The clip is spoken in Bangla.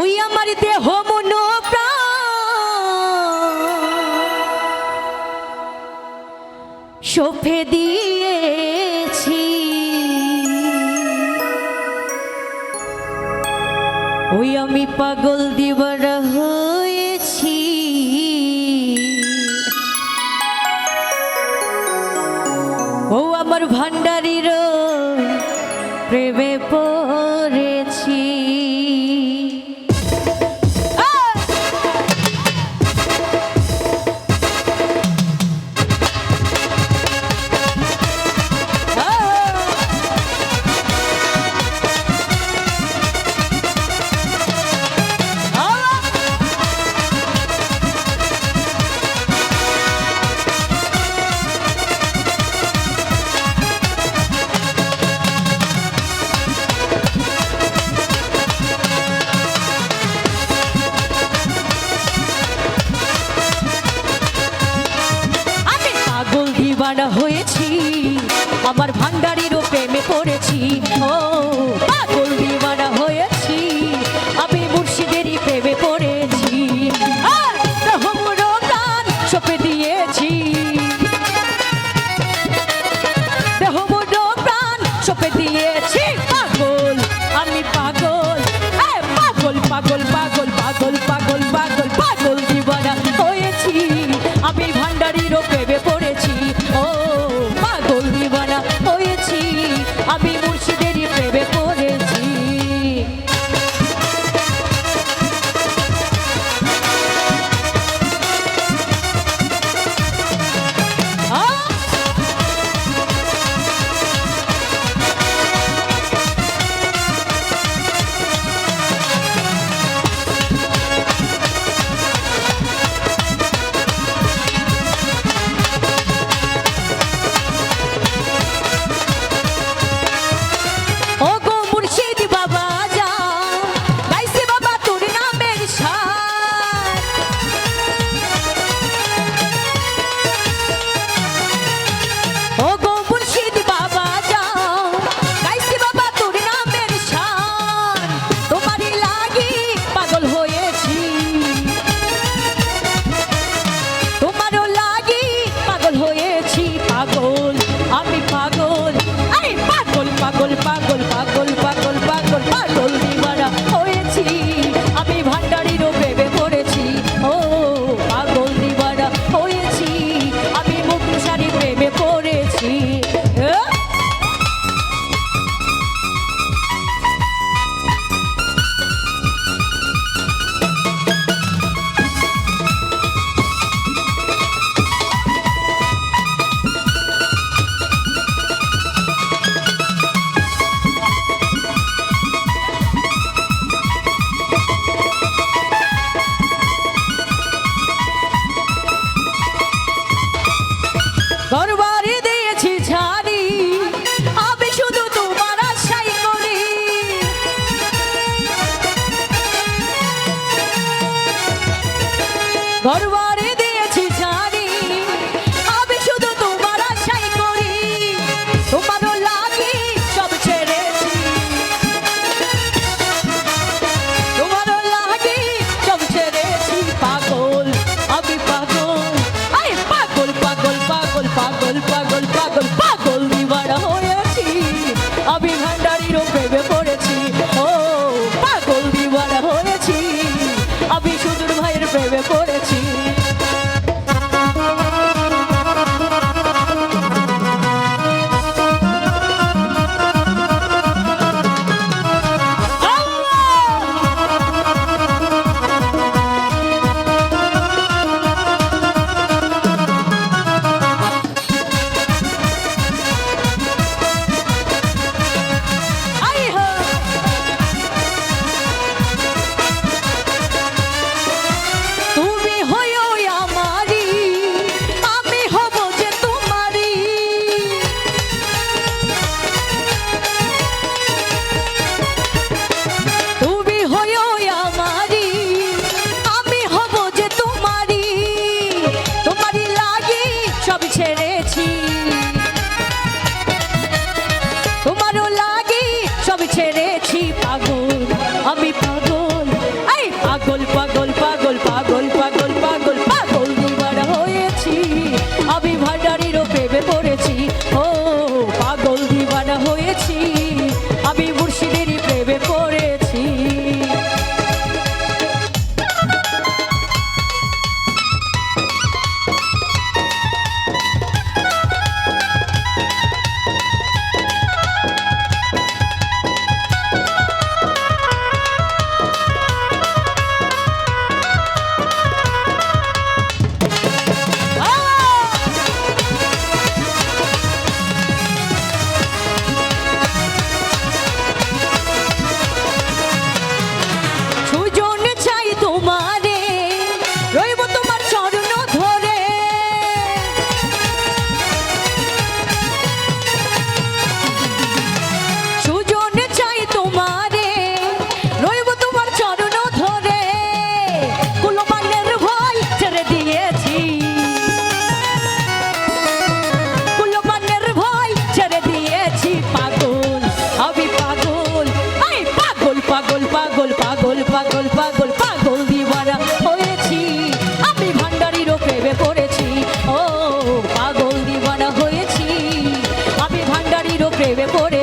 ওই আমার দেহ মন শোফে দিয়েছি। ওই আমি পাগল দিবার হয়েছি। ও আমার ভান্ডারির প্রেমে পড়। দিওয়ানা হয়েছি আমার ভান্ডার ঘরবার পাগল পাগল পাগল দিবানা হয়েছি। আমি ভান্ডারির প্রেমে পড়েছি ও, পাগল দিবানা হয়েছি। আমি ভান্ডারির প্রেমে পড়েছি